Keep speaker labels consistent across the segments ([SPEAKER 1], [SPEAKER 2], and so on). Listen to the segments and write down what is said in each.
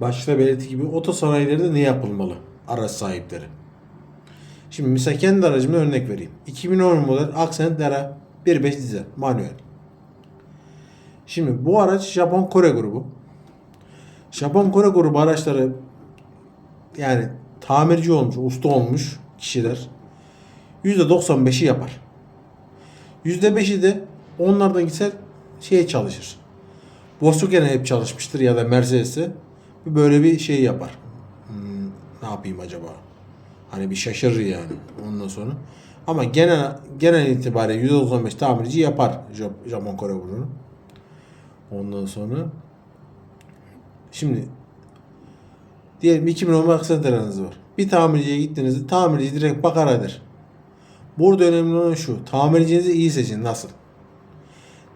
[SPEAKER 1] başta belirttiği gibi otosanayilerde ne yapılmalı araç sahipleri? Şimdi mesela kendi aracımda örnek vereyim. 2010 model Accent Dera 1.5 dizel manuel. Şimdi bu araç Japon Kore grubu. Japon Kore grubu araçları yani tamirci olmuş, usta olmuş kişiler %95'i yapar. %5'i de onlardan gitse şeye çalışır. Volkswagen'e hep çalışmıştır ya da Mercedes'e böyle bir şey yapar. Hmm, ne yapayım acaba? Hani bir şaşırır yani ondan sonra. Ama genel genel itibariyle %95 tamirci yapar Jap- Japon Kore grubunu. Ondan sonra şimdi diyelim 2010 aksanteranız var. Bir tamirciye gittiğinizde tamirci direkt bakar eder. Burada önemli olan şu. Tamircinizi iyi seçin. Nasıl?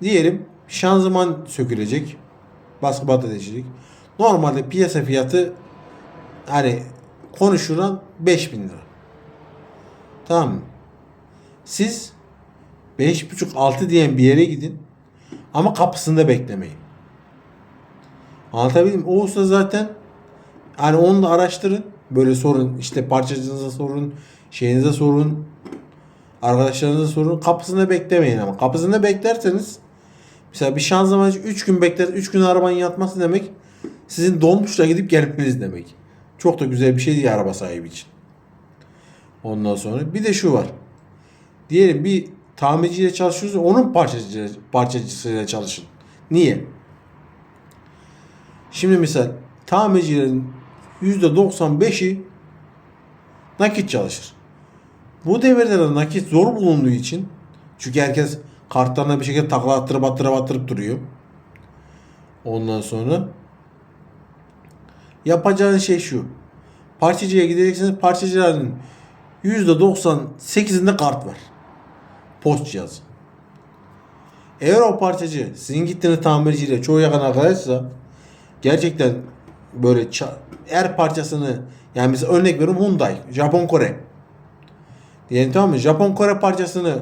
[SPEAKER 1] Diyelim şanzıman sökülecek. Baskı batı değişecek. Normalde piyasa fiyatı hani konuşulan 5000 lira. Tamam mı? Siz 5,5-6 diyen bir yere gidin. Ama kapısında beklemeyin. Anlatabildim mi? O usta zaten hani onu da araştırın. Böyle sorun. işte parçacınıza sorun. Şeyinize sorun. Arkadaşlarınıza sorun. Kapısında beklemeyin ama. Kapısında beklerseniz mesela bir şanzımancı 3 gün bekler. 3 gün arabanın yatması demek sizin dolmuşla gidip gelmeniz demek. Çok da güzel bir şey değil araba sahibi için. Ondan sonra bir de şu var. Diyelim bir tamirciyle çalışıyorsunuz onun parçacı, parçacısıyla çalışın. Niye? Şimdi misal tamircilerin %95'i nakit çalışır. Bu devirde de nakit zor bulunduğu için çünkü herkes kartlarına bir şekilde takla attırıp attırıp attırıp duruyor. Ondan sonra yapacağın şey şu. Parçacıya gideceksiniz. Parçacıların %98'inde kart var. Post cihazı. Eğer o parçacı sizin gittiğiniz tamirciyle çoğu yakın arkadaşsa gerçekten böyle er parçasını yani mesela örnek veriyorum Hyundai, Japon Kore. Diyelim tamam mı? Japon Kore parçasını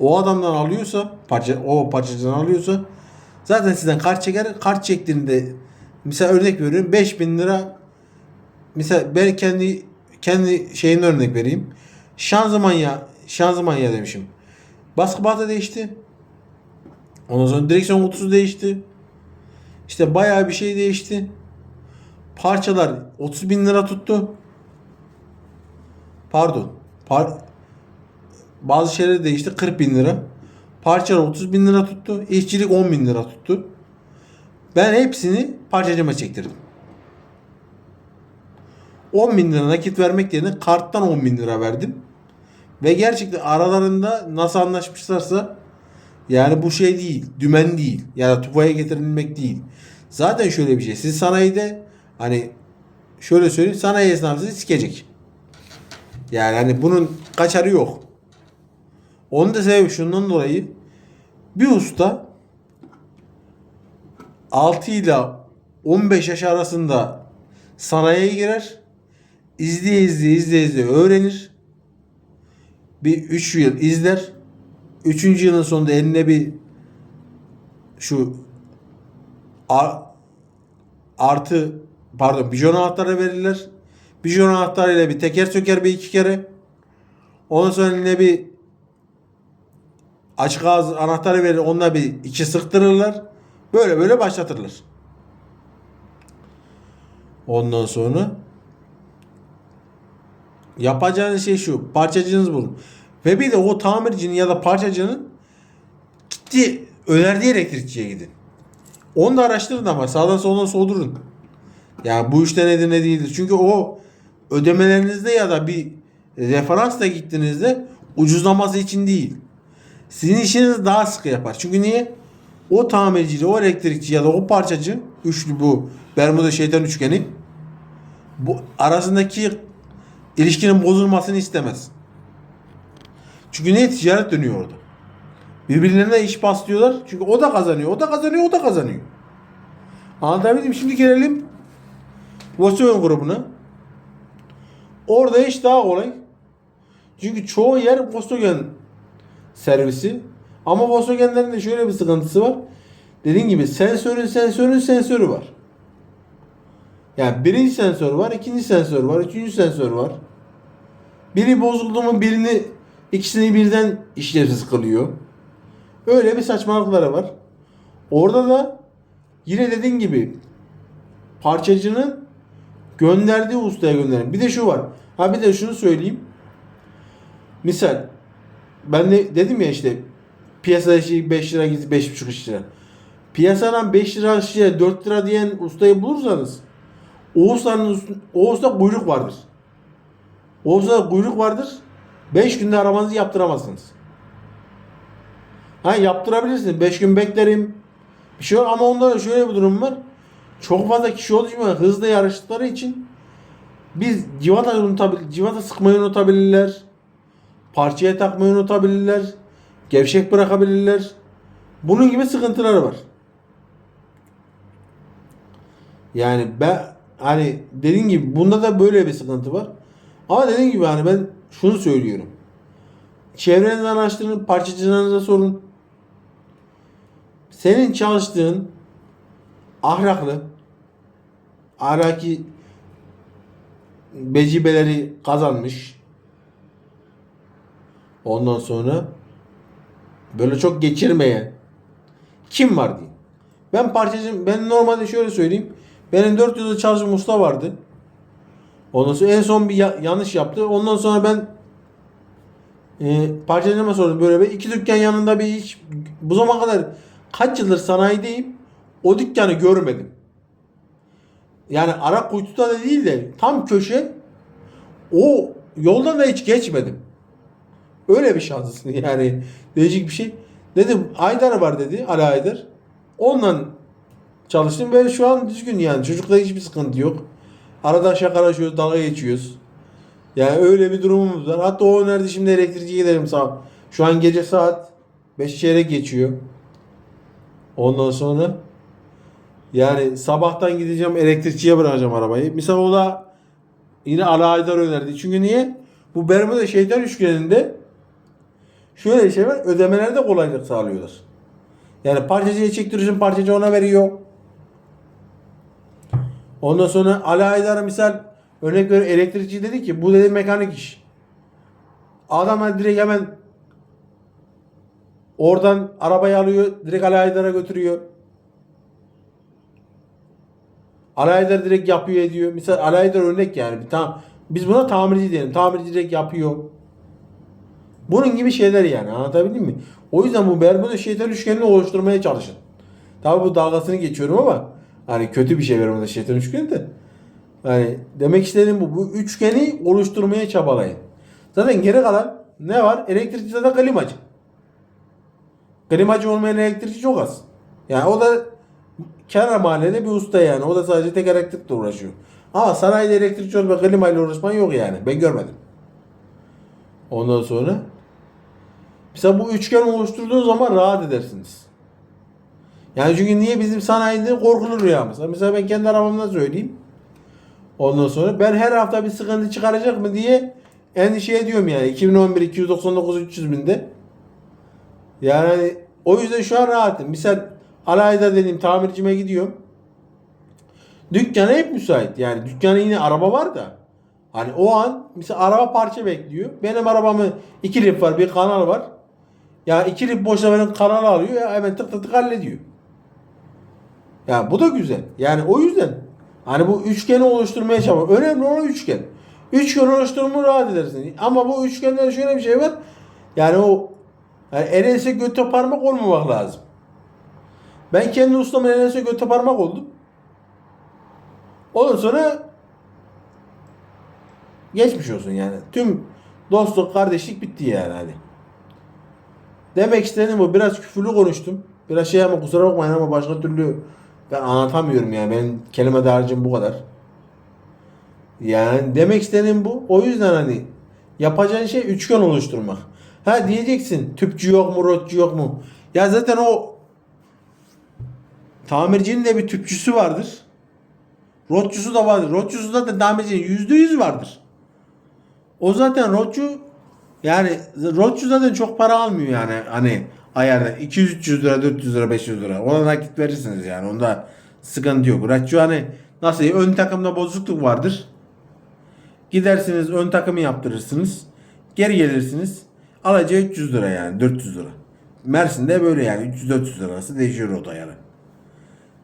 [SPEAKER 1] o adamdan alıyorsa, parça o parçacıdan alıyorsa zaten sizden kart çeker. Kart çektiğinde mesela örnek veriyorum 5000 lira mesela ben kendi kendi şeyini örnek vereyim. Şanzıman ya şanzıman ya demişim. Baskı batı değişti. Ondan sonra direksiyon kutusu değişti. İşte bayağı bir şey değişti. Parçalar 30 bin lira tuttu. Pardon. Par bazı şeyler değişti 40 bin lira. Parçalar 30 bin lira tuttu. İşçilik 10 bin lira tuttu. Ben hepsini parçacıma çektirdim. 10 bin lira nakit vermek yerine karttan 10 bin lira verdim. Ve gerçekten aralarında nasıl anlaşmışlarsa yani bu şey değil, dümen değil. Yani tufaya getirilmek değil. Zaten şöyle bir şey. Siz sanayide hani şöyle söyleyeyim sanayi esnafı sizi sikecek. Yani hani bunun kaçarı yok. Onun da sebebi şundan dolayı bir usta 6 ile 15 yaş arasında sanayiye girer. İzleye izleye izleye izleye öğrenir. Bir 3 yıl izler. 3. yılın sonunda eline bir şu ar- artı pardon bijon anahtarı verirler. Bijon anahtarıyla bir teker söker bir iki kere. Ondan sonra eline bir açık ağız anahtarı verir. Onunla bir iki sıktırırlar. Böyle böyle başlatırlar. Ondan sonra yapacağınız şey şu. Parçacınız bulun. Ve bir de o tamircinin ya da parçacının gitti önerdiği elektrikçiye gidin. Onu da araştırın ama sağdan soldan soldurun. Yani bu işte nedir ne değildir. Çünkü o ödemelerinizde ya da bir referansla gittiğinizde ucuzlaması için değil. Sizin işinizi daha sıkı yapar. Çünkü niye? O tamirciyle o elektrikçi ya da o parçacı üçlü bu Bermuda şeytan üçgeni bu arasındaki ilişkinin bozulmasını istemez. Çünkü ne ticaret dönüyor orada. Birbirlerine iş paslıyorlar. Çünkü o da kazanıyor, o da kazanıyor, o da kazanıyor. Anlatabildim? Şimdi gelelim Volkswagen grubuna. Orada iş daha kolay. Çünkü çoğu yer Volkswagen servisi. Ama Volkswagen'lerin de şöyle bir sıkıntısı var. Dediğim gibi sensörün sensörün sensörü var. Yani birinci sensör var, ikinci sensör var, üçüncü sensör var. Biri bozuldu mu birini ikisini birden işlevsiz kılıyor. Öyle bir saçmalıkları var. Orada da yine dediğin gibi parçacının gönderdiği ustaya gönderin. Bir de şu var. Ha bir de şunu söyleyeyim. Misal ben de dedim ya işte piyasada şey 5 lira gitti 5,5 lira. Piyasadan 5 lira şişe 4 lira diyen ustayı bulursanız o ustanın üstün- o usta kuyruk vardır. O ustada kuyruk vardır. 5 günde arabanızı yaptıramazsınız. Ha yaptırabilirsiniz. 5 gün beklerim. Bir şey yok ama onda da şöyle bir durum var. Çok fazla kişi olduğu için ve hızlı yarıştıkları için biz civata unutabil civata sıkmayı unutabilirler. Parçaya takmayı unutabilirler. Gevşek bırakabilirler. Bunun gibi sıkıntıları var. Yani ben hani dediğim gibi bunda da böyle bir sıkıntı var. Ama dediğim gibi hani ben şunu söylüyorum. Çevrenizden araştırın, parçacılarınıza sorun. Senin çalıştığın ahlaklı, ahlaki becibeleri kazanmış. Ondan sonra böyle çok geçirmeyen kim var diyeyim. Ben parçacım ben normalde şöyle söyleyeyim. Benim 4 yılda çalıştığım usta vardı. Ondan sonra en son bir ya- yanlış yaptı. Ondan sonra ben e, parçacıma sordum böyle bir iki dükkan yanında bir iş bu zamana kadar kaç yıldır sanayideyim o dükkanı görmedim. Yani ara kuytuda da değil de tam köşe o yoldan da hiç geçmedim. Öyle bir şans yani değişik bir şey. Dedim Aydar var dedi Ali Aydar. Onunla çalıştım ve şu an düzgün yani çocukla hiçbir sıkıntı yok. Arada şakalaşıyoruz, dalga geçiyoruz. Yani öyle bir durumumuz var. Hatta o önerdi şimdi elektrikçiye gidelim sağ. Şu an gece saat 5 çeyrek geçiyor. Ondan sonra yani sabahtan gideceğim elektrikçiye bırakacağım arabayı. Misal o da yine Ali Aydar önerdi. Çünkü niye? Bu Bermuda şeytan üçgeninde şöyle bir şey var. Ödemelerde kolaylık sağlıyorlar. Yani parçacıya çektiriyorsun parçacı ona veriyor. Ondan sonra Ali Aydar'a misal örnek veriyorum elektrikçi dedi ki bu dedi mekanik iş. Adam direkt hemen oradan arabayı alıyor direkt Ali Aydar'a götürüyor. Ali Aydar direkt yapıyor ediyor. Misal Ali Aydar örnek yani. Tamam. Biz buna tamirci diyelim. Tamirci direkt yapıyor. Bunun gibi şeyler yani anlatabildim mi? O yüzden bu Bermuda şeytan üçgenini oluşturmaya çalışın. Tabi bu dalgasını geçiyorum ama hani kötü bir şey Bermuda şeytan üçgeni de. Yani demek istediğim bu. Bu üçgeni oluşturmaya çabalayın. Zaten geri kalan ne var? Elektrikçi zaten klimacı. Klimacı olmayan elektrikçi çok az. Yani o da kenar mahallede bir usta yani. O da sadece tek elektrikle uğraşıyor. Ama sanayide elektrikçi olup klimayla uğraşman yok yani. Ben görmedim. Ondan sonra mesela bu üçgen oluşturduğun zaman rahat edersiniz. Yani çünkü niye bizim sanayide korkulur ya mesela. Ben kendi arabamdan söyleyeyim. Ondan sonra ben her hafta bir sıkıntı çıkaracak mı diye endişe ediyorum yani. 2011 299 300 binde. Yani o yüzden şu an rahatım. Misal Alayda dediğim tamircime gidiyorum. Dükkana hep müsait. Yani dükkana yine araba var da. Hani o an mesela araba parça bekliyor. Benim arabamı iki lip var, bir kanal var. Ya iki lip boşta benim kanalı alıyor ya hemen tık tık tık hallediyor. Ya bu da güzel. Yani o yüzden hani bu üçgeni oluşturmaya çalışıyor. Önemli olan üçgen. Üçgen oluşturumu rahat edersin. Ama bu üçgende şöyle bir şey var. Yani o yani el göte parmak olmamak lazım. Ben kendi ustamın el göte parmak oldum. Ondan sonra geçmiş olsun yani. Tüm dostluk, kardeşlik bitti yani hani. Demek istediğim bu. Biraz küfürlü konuştum. Biraz şey ama kusura bakmayın ama başka türlü ben anlatamıyorum yani. Benim kelime dağarcığım bu kadar. Yani demek istediğim bu. O yüzden hani yapacağın şey üçgen oluşturmak. Ha diyeceksin tüpçü yok mu, rotçu yok mu? Ya zaten o tamircinin de bir tüpçüsü vardır. Rotçusu da vardır. Rotçusu zaten tamircinin yüzde yüz vardır. O zaten rotçu yani rotçu zaten çok para almıyor yani hani ayarda 200-300 lira 400 lira 500 lira ona nakit verirsiniz yani onda sıkıntı yok. Rotçu hani nasıl ön takımda bozukluk vardır. Gidersiniz ön takımı yaptırırsınız. Geri gelirsiniz. Alacağı 300 lira yani 400 lira. Mersin'de böyle yani 300-400 lira arası değişiyor o da yani.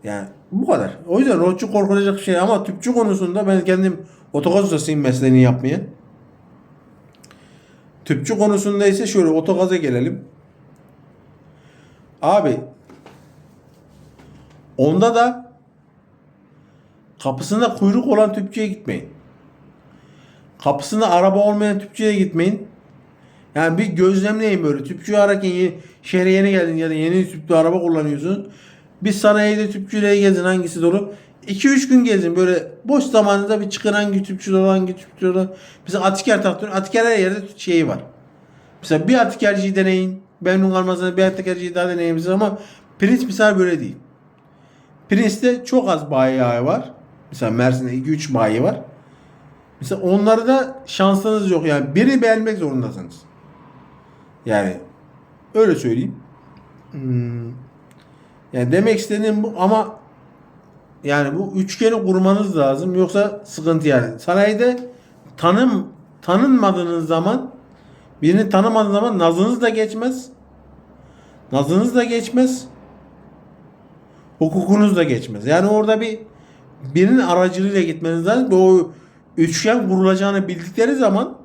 [SPEAKER 1] Yani bu kadar. O yüzden rotçu korkulacak bir şey ama tüpçü konusunda ben kendim otogaz ustasıyım mesleğini yapmaya. Tüpçü konusunda ise şöyle otogaza gelelim. Abi onda da kapısında kuyruk olan tüpçüye gitmeyin. Kapısında araba olmayan tüpçüye gitmeyin. Yani bir gözlemleyin böyle. Tüpçü ararken yeni, şehre yeni geldin ya da yeni tüplü araba kullanıyorsun. Bir sanayide tüpçüyle gezin hangisi doğru. 2-3 gün gezin böyle boş zamanında bir çıkın hangi tüpçü dolu hangi tüpçü dolu. Mesela atiker taktın. Atiker her yerde şeyi var. Mesela bir atikerciyi deneyin. Memnun kalmazsanız bir atikerciyi daha deneyin ama Prince misal böyle değil. Prince'te çok az bayi var. Mesela Mersin'de 2-3 bayi var. Mesela onlarda da şansınız yok. Yani biri beğenmek zorundasınız. Yani öyle söyleyeyim. Hmm. Yani demek istediğim bu ama yani bu üçgeni kurmanız lazım yoksa sıkıntı yani. Sanayide tanım tanınmadığınız zaman birini tanımadığınız zaman nazınız da geçmez. Nazınız da geçmez. Hukukunuz da geçmez. Yani orada bir birinin aracılığıyla gitmeniz lazım. O üçgen kurulacağını bildikleri zaman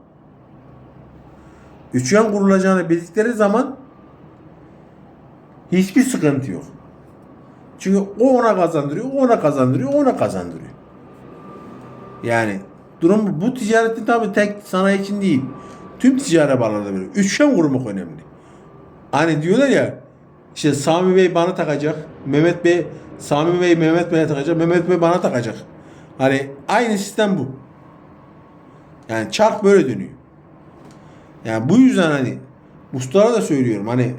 [SPEAKER 1] üçgen kurulacağını bildikleri zaman hiçbir sıkıntı yok. Çünkü o ona kazandırıyor, ona kazandırıyor, ona kazandırıyor. Yani durum bu. Ticaretin tabi tek sanayi için değil. Tüm ticaret bağlarda böyle. Üçgen kurmak önemli. Hani diyorlar ya işte Sami Bey bana takacak. Mehmet Bey Sami Bey Mehmet Bey'e takacak. Mehmet Bey bana takacak. Hani aynı sistem bu. Yani çark böyle dönüyor. Yani bu yüzden hani ustalara da söylüyorum hani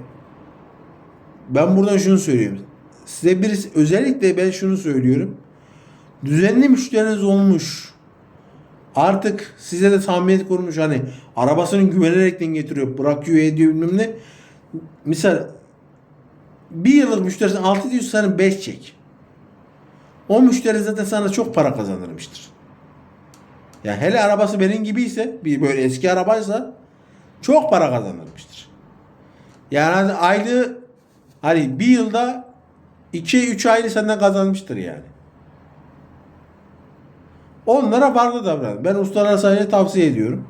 [SPEAKER 1] ben buradan şunu söylüyorum. Size birisi özellikle ben şunu söylüyorum. Düzenli müşteriniz olmuş. Artık size de samimiyet kurmuş. Hani arabasını güvenerekten getiriyor. Bırakıyor ediyor bilmem ne. Misal bir yıllık müşterisi 6 diyorsa sana 5 çek. O müşteri zaten sana çok para kazandırmıştır. Yani hele arabası benim gibiyse bir böyle eski arabaysa çok para kazandırmıştır. Yani aylığı hani bir yılda 2-3 aylı senden kazanmıştır yani. Onlara farklı davran. Ben ustalara sadece tavsiye ediyorum.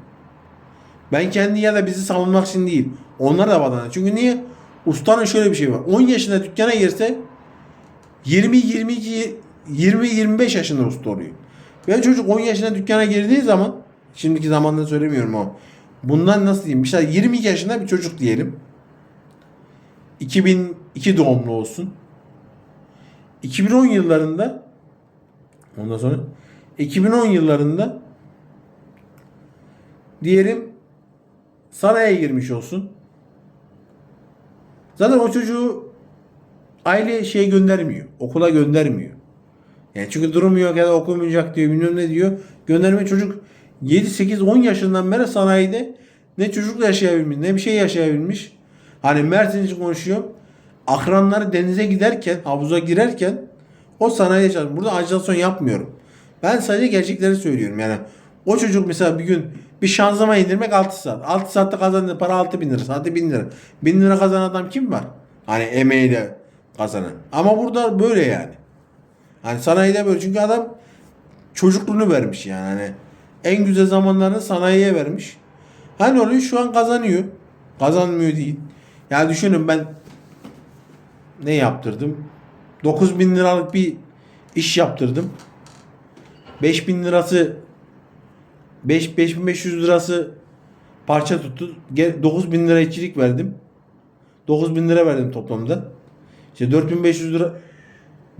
[SPEAKER 1] Ben kendi ya da bizi savunmak için değil. Onlar da vatandaş. Çünkü niye? Ustanın şöyle bir şey var. 10 yaşında dükkana girse 20 22 20 25 yaşında usta oluyor. Ve çocuk 10 yaşında dükkana girdiği zaman şimdiki zamanda söylemiyorum o. Bundan nasıl diyeyim? Mesela 22 yaşında bir çocuk diyelim. 2002 doğumlu olsun. 2010 yıllarında ondan sonra 2010 yıllarında diyelim sanayiye girmiş olsun. Zaten o çocuğu aile şey göndermiyor. Okula göndermiyor. Yani çünkü durumu yok ya da okumayacak diyor bilmem ne diyor. Gönderme çocuk 7 8 10 yaşından beri sanayide ne çocukla yaşayabilmiş ne bir şey yaşayabilmiş. Hani Mersin için konuşuyor. Akranları denize giderken, havuza girerken o sanayide çalışıyor. Burada ajitasyon yapmıyorum. Ben sadece gerçekleri söylüyorum. Yani o çocuk mesela bir gün bir şanzıman indirmek 6 saat. 6 saatte kazandığı para 6 bin lira. Saati 1000 lira. 1000 lira kazanan adam kim var? Hani emeğiyle kazanan. Ama burada böyle yani. Hani sanayide böyle. Çünkü adam çocukluğunu vermiş yani. Hani en güzel zamanlarını sanayiye vermiş. Hani oluyor şu an kazanıyor. Kazanmıyor değil. Yani düşünün ben ne yaptırdım? 9 bin liralık bir iş yaptırdım. 5 bin lirası 5 5500 lirası parça tuttu. 9 bin lira işçilik verdim. 9 bin lira verdim toplamda. İşte 4500 lira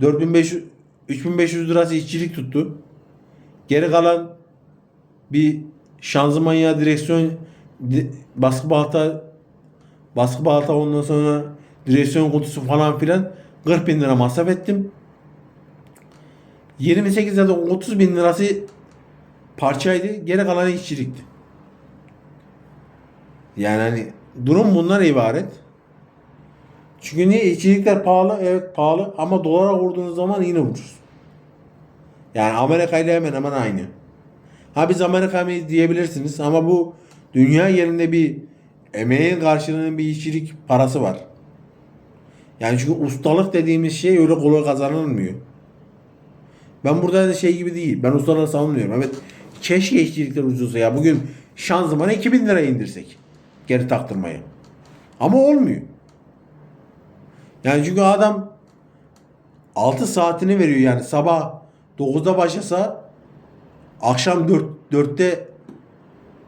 [SPEAKER 1] 4500 3500 lirası işçilik tuttu. Geri kalan bir şanzıman ya direksiyon di- baskı balta baskı balta ondan sonra direksiyon kutusu falan filan 40 bin lira masraf ettim. 28 ya da 30 bin lirası parçaydı. Geri kalanı işçilikti. Yani hani durum bunlar ibaret. Çünkü niye işçilikler pahalı? Evet pahalı ama dolara vurduğunuz zaman yine ucuz. Yani Amerika ile hemen hemen aynı. Ha biz Amerika mı diyebilirsiniz ama bu dünya yerinde bir emeğin karşılığının bir işçilik parası var. Yani çünkü ustalık dediğimiz şey öyle kolay kazanılmıyor. Ben burada da şey gibi değil. Ben ustaları savunmuyorum. Evet keşke işçilikler ucuzsa ya. Bugün şanzımanı 2000 liraya indirsek. Geri taktırmayı. Ama olmuyor. Yani çünkü adam 6 saatini veriyor yani sabah 9'da başlasa akşam 4 4'te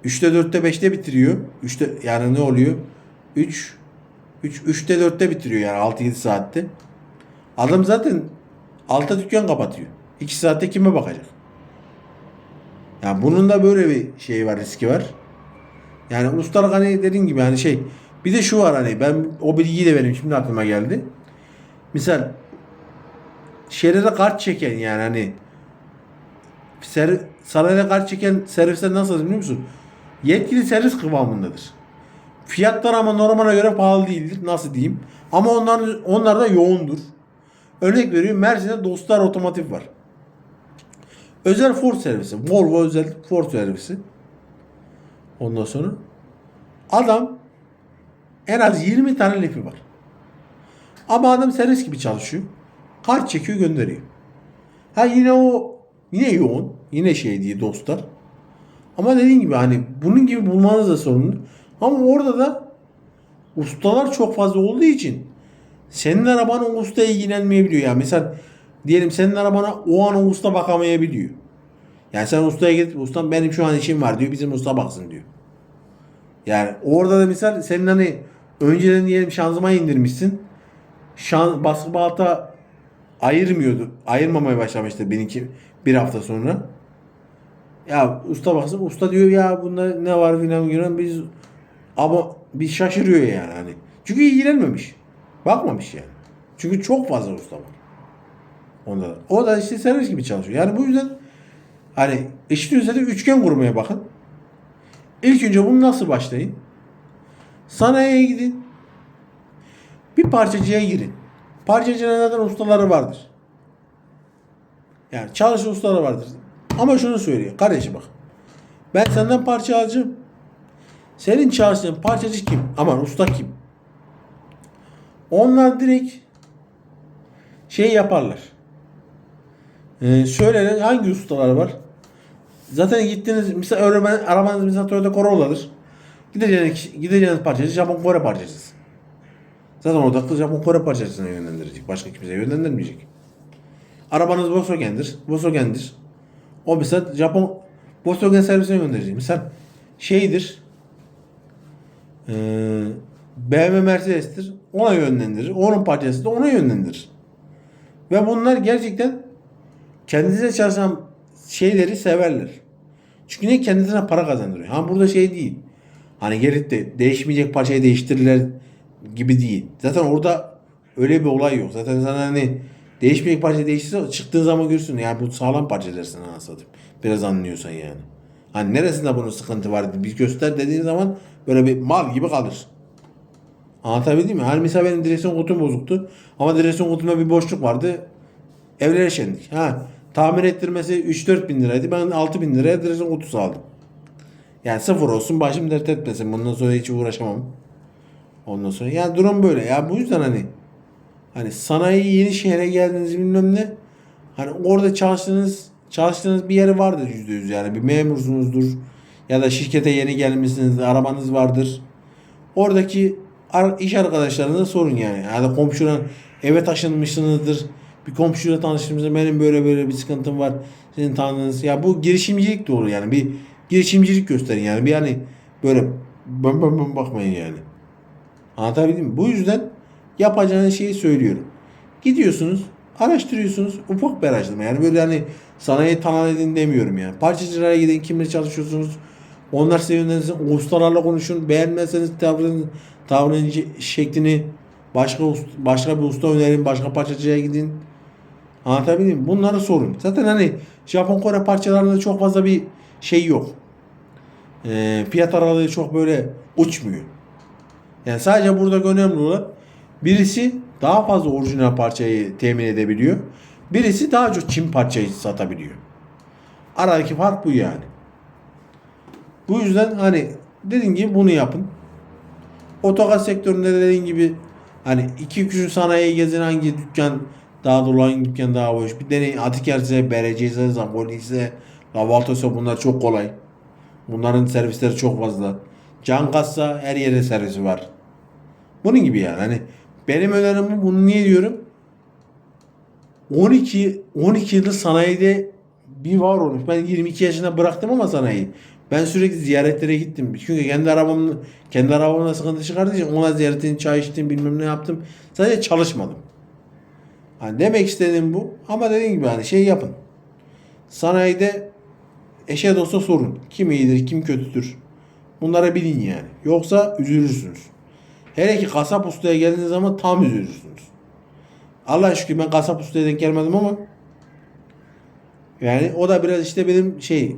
[SPEAKER 1] 3'te 4'te 5'te bitiriyor. 3'te yani ne oluyor? 3 3 3'te 4'te bitiriyor yani 6-7 saatte. Adam zaten alta dükkan kapatıyor. 2 saatte kime bakacak? Yani bunun da böyle bir şey var, riski var. Yani ustalık hani dediğim gibi hani şey bir de şu var hani ben o bilgiyi de benim şimdi aklıma geldi. Misal şeride kart çeken yani hani ser, sarayda kart çeken servisler nasıl biliyor musun? Yetkili servis kıvamındadır. Fiyatlar ama normale göre pahalı değildir. Nasıl diyeyim? Ama onlar, onlar da yoğundur. Örnek veriyorum Mersin'de Dostlar Otomotiv var. Özel Ford servisi. Volvo özel Ford servisi. Ondan sonra adam en az 20 tane lifi var. Ama adam servis gibi çalışıyor. Kart çekiyor gönderiyor. Ha yine o yine yoğun. Yine şey diye dostlar. Ama dediğim gibi hani bunun gibi bulmanız da sorunlu. Ama orada da ustalar çok fazla olduğu için senin arabana o usta ilgilenmeyebiliyor. Yani mesela diyelim senin arabana o an o usta bakamayabiliyor. Yani sen ustaya gidip ustam benim şu an işim var diyor. Bizim usta baksın diyor. Yani orada da misal senin hani önceden diyelim şanzıman indirmişsin. Şan, baskı balata ayırmıyordu. Ayırmamaya başlamıştı benimki bir hafta sonra. Ya usta baksın usta diyor ya bunda ne var filan filan biz ama bir şaşırıyor yani hani. Çünkü ilgilenmemiş. Bakmamış yani. Çünkü çok fazla usta var. Onda da. O da işte servis gibi çalışıyor. Yani bu yüzden hani işinizde de üçgen kurmaya bakın. İlk önce bunu nasıl başlayın? Sanayiye gidin. Bir parçacıya girin. Parçacının neden ustaları vardır. Yani çalışan ustaları vardır. Ama şunu söyleyeyim. Kardeşim bak. Ben senden parça alacağım. Senin çalıştığın parçacı kim? Aman usta kim? Onlar direkt şey yaparlar. Ee, söylenir hangi ustalar var? Zaten gittiniz mesela öğrenmen arabanız mesela Toyota Corolla'dır. Gideceğiniz, gideceğiniz parçacı Japon Kore parçacısı. Zaten odaklı Japon Kore parçacısına yönlendirecek. Başka kimseye yönlendirmeyecek. Arabanız Volkswagen'dir. Volkswagen'dir. O mesela Japon Volkswagen servisine gönderecek. Mesela şeydir. Eee BMW Mercedes'tir. Ona yönlendirir. Onun parçası da ona yönlendirir. Ve bunlar gerçekten kendinize çalışan şeyleri severler. Çünkü ne kendisine para kazandırıyor. Ha burada şey değil. Hani gelip de değişmeyecek parçayı değiştirirler gibi değil. Zaten orada öyle bir olay yok. Zaten sana hani değişmeyecek parça değiştirse çıktığı zaman görürsün. Yani bu sağlam parça dersin anasını Biraz anlıyorsan yani. Hani neresinde bunun sıkıntı var bir göster dediğin zaman böyle bir mal gibi kalır. Anlatabildim mi? Hani mesela benim direksiyon kutum bozuktu. Ama direksiyon kutumda bir boşluk vardı. Evlere şendik. Ha, tamir ettirmesi 3-4 bin liraydı. Ben 6 bin liraya direksiyon kutusu aldım. Yani sıfır olsun başım dert etmesin. Bundan sonra hiç uğraşamam. Ondan sonra yani durum böyle. Ya bu yüzden hani hani sanayi yeni şehre geldiniz bilmem ne. Hani orada çalıştığınız çalıştığınız bir yeri vardır yüzde yüz yani. Bir memursunuzdur. Ya da şirkete yeni gelmişsiniz. Arabanız vardır. Oradaki iş arkadaşlarınıza sorun yani. Ya da komşuna eve taşınmışsınızdır. Bir komşuyla tanıştığımızda benim böyle böyle bir sıkıntım var. Sizin tanıdığınız. Ya bu girişimcilik de olur yani. Bir girişimcilik gösterin yani. Bir hani böyle bön bön bön bakmayın yani. Anlatabildim mi? Bu yüzden yapacağınız şeyi söylüyorum. Gidiyorsunuz, araştırıyorsunuz. Ufak bir araştırma. Yani böyle hani sanayi tanı edin demiyorum yani. Parçacılara gidin, kimle çalışıyorsunuz. Onlar size yönlendirsin. Ustalarla konuşun. Beğenmezseniz tavrın, tavrın şeklini başka başka bir usta önerin. Başka parçacıya gidin. Anlatabildim mi? Bunları sorun. Zaten hani Japon Kore parçalarında çok fazla bir şey yok. Ee, fiyat aralığı çok böyle uçmuyor. Yani sadece burada önemli olan birisi daha fazla orijinal parçayı temin edebiliyor. Birisi daha çok Çin parçayı satabiliyor. Aradaki fark bu yani. Bu yüzden hani dediğim gibi bunu yapın. Otogaz sektöründe de dediğim gibi hani iki kişi sanayiye gezin hangi dükkan daha dolu hangi dükkan daha boş. Bir deneyin Atiker'se, Berece'se, Zapoli'se, Lavalto'sa bunlar çok kolay. Bunların servisleri çok fazla. Can Gaz'sa her yere servisi var. Bunun gibi yani. Hani benim önerim bu. Bunu niye diyorum? 12 12 yıldır sanayide bir var olmuş. Ben 22 yaşında bıraktım ama sanayiyi. Ben sürekli ziyaretlere gittim. Çünkü kendi arabamın kendi arabamda sıkıntı çıkardığı için ona ziyaretini çay içtim bilmem ne yaptım. Sadece çalışmadım. Hani demek istediğim bu. Ama dediğim gibi hani şey yapın. Sanayide eşe dosta sorun. Kim iyidir, kim kötüdür. Bunları bilin yani. Yoksa üzülürsünüz. Hele ki kasap ustaya geldiğiniz zaman tam üzülürsünüz. Allah şükür ben kasap ustaya denk gelmedim ama yani o da biraz işte benim şey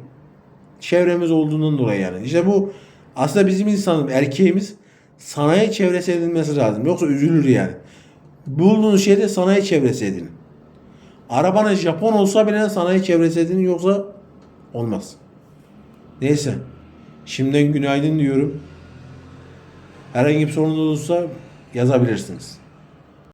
[SPEAKER 1] çevremiz olduğundan dolayı yani. İşte bu aslında bizim insanımız, erkeğimiz sanayi çevresi edinmesi lazım. Yoksa üzülür yani. Bulduğunuz şeyde sanayi çevresi edinin. Arabanız Japon olsa bile sanayi çevresi edinin yoksa olmaz. Neyse. Şimdiden günaydın diyorum. Herhangi bir sorunuz olursa yazabilirsiniz.